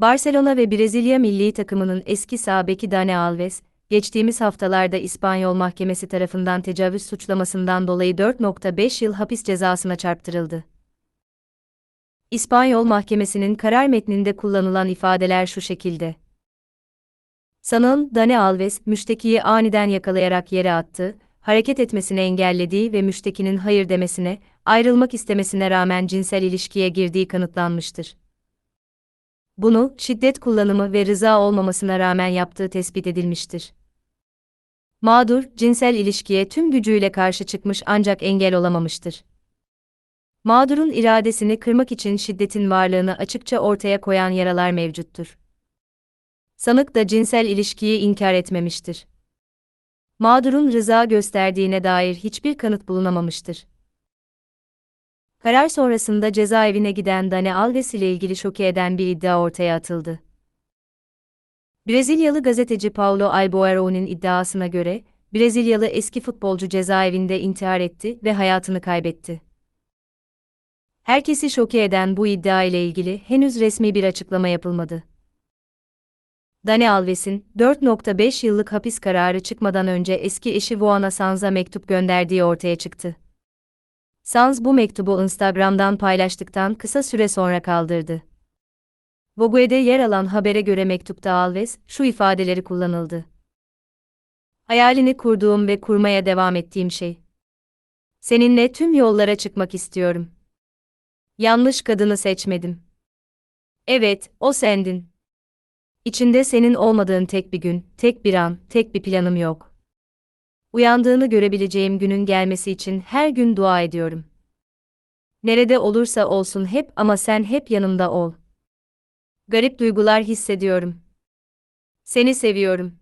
Barcelona ve Brezilya milli takımının eski sağ Dani Alves, geçtiğimiz haftalarda İspanyol mahkemesi tarafından tecavüz suçlamasından dolayı 4.5 yıl hapis cezasına çarptırıldı. İspanyol mahkemesinin karar metninde kullanılan ifadeler şu şekilde. Sanığın Dani Alves, müştekiyi aniden yakalayarak yere attı, hareket etmesini engellediği ve müştekinin hayır demesine, ayrılmak istemesine rağmen cinsel ilişkiye girdiği kanıtlanmıştır. Bunu, şiddet kullanımı ve rıza olmamasına rağmen yaptığı tespit edilmiştir. Mağdur, cinsel ilişkiye tüm gücüyle karşı çıkmış ancak engel olamamıştır. Mağdurun iradesini kırmak için şiddetin varlığını açıkça ortaya koyan yaralar mevcuttur. Sanık da cinsel ilişkiyi inkar etmemiştir. Mağdurun rıza gösterdiğine dair hiçbir kanıt bulunamamıştır. Karar sonrasında cezaevine giden Dani Alves ile ilgili şoke eden bir iddia ortaya atıldı. Brezilyalı gazeteci Paulo Albuquerque'nin iddiasına göre, Brezilyalı eski futbolcu cezaevinde intihar etti ve hayatını kaybetti. Herkesi şoke eden bu iddia ile ilgili henüz resmi bir açıklama yapılmadı. Dani Alves'in 4.5 yıllık hapis kararı çıkmadan önce eski eşi Juana Sanz'a mektup gönderdiği ortaya çıktı. Sanz bu mektubu Instagram'dan paylaştıktan kısa süre sonra kaldırdı. Vogue'de yer alan habere göre mektupta Alves, şu ifadeleri kullanıldı. Hayalini kurduğum ve kurmaya devam ettiğim şey. Seninle tüm yollara çıkmak istiyorum. Yanlış kadını seçmedim. Evet, o sendin. İçinde senin olmadığın tek bir gün, tek bir an, tek bir planım yok. Uyandığını görebileceğim günün gelmesi için her gün dua ediyorum. Nerede olursa olsun hep ama sen hep yanımda ol. Garip duygular hissediyorum. Seni seviyorum.